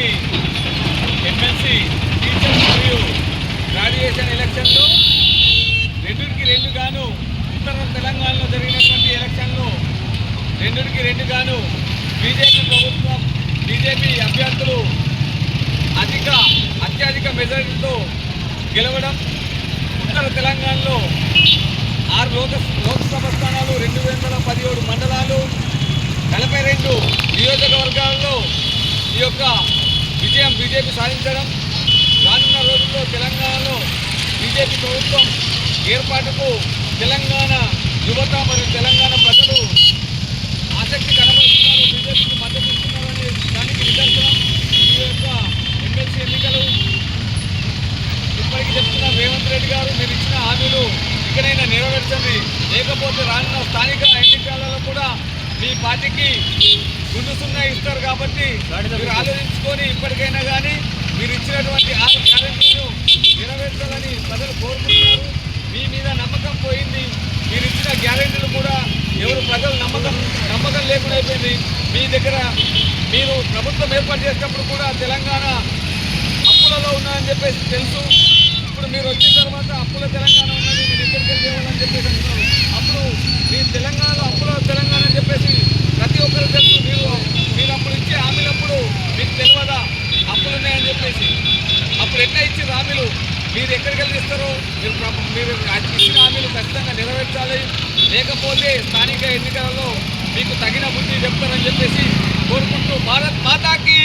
జరిగినటువంటి MLC teacher మరియు graduation ఎలక్షన్లు రెండుకి రెండు గాను ఉత్తర తెలంగాణలో జరిగినటువంటి ఎలక్షన్లు రెండుకి రెండు గాను బీజేపీ ప్రభుత్వం బీజేపీ అభ్యర్థులు అధిక అత్యధిక మెజారిటీతో గెలవడం ఉత్తర తెలంగాణలో ఆరు లోక లోక్సభ స్థానాలు రెండు వందల పదిహేడు మండలాలు నలభై రెండు నియోజకవర్గాల్లో ఈ యొక్క విజయం బీజేపీ సాధించడం. రానున్న రోజుల్లో తెలంగాణలో బీజేపీ ప్రభుత్వం ఏర్పాటుకు తెలంగాణ యువత మరియు తెలంగాణ ప్రజలు ఆసక్తి కనబరుస్తున్నారు. బీజేపీకి మద్దతు ఇస్తున్నారని దానికి నిదర్శనం. ఈ యొక్క ఎమ్మెల్సీ ఎన్నికలు ఇప్పటికీ చెప్తున్న రేవంత్ రెడ్డి గారు మీరు ఇచ్చిన హామీలు ఇకనైనా నెరవేర్చండి. లేకపోతే రానున్న స్థానిక ఎన్నికలలో కూడా మీ పార్టీకి గుండు సున్నా ఇస్తారు కాబట్టి మీరు ఆలోచించుకొని ఇప్పటికైనా కానీ మీరు ఇచ్చినటువంటి ఆరు గ్యారెంటీలను నెరవేర్చాలని ప్రజలు కోరుకుంటున్నారు. మీ మీద నమ్మకం పోయింది. మీరు ఇచ్చిన గ్యారెంటీలు కూడా ఎవరు ప్రజలు నమ్మకం నమ్మకం లేకుండా అయిపోయింది. మీ దగ్గర మీరు ప్రభుత్వం ఏర్పాటు చేసినప్పుడు కూడా తెలంగాణ అప్పులలో ఉన్నాయని చెప్పేసి తెలుసు. ఇప్పుడు మీరు వచ్చిన తర్వాత అప్పుల తెలంగాణ ఉన్నది మీరు ఇక్కడికి వెళ్ళేవాళ్ళని చెప్పేసి అంటున్నారు అప్పుడు మీ తెలంగాణలో అప్పుల తెలంగాణ అని చెప్పేసి ప్రతి ఒక్కరు తెలుసు మీరు మీరు అప్పుడు ఇచ్చే హామీలప్పుడు మీకు తెలియదా అప్పులు ఉన్నాయని చెప్పేసి వెన్న ఇచ్చిన హామీలు మీరు ఎక్కడికి వెళ్ళిస్తారో మీరు మీరు ఇచ్చిన హామీలు ఖచ్చితంగా నెరవేర్చాలి. లేకపోతే స్థానిక ఎన్నికలలో మీకు తగిన బుద్ధి చెప్తారని చెప్పేసి కోరుకుంటూ భారత్ మాతాకి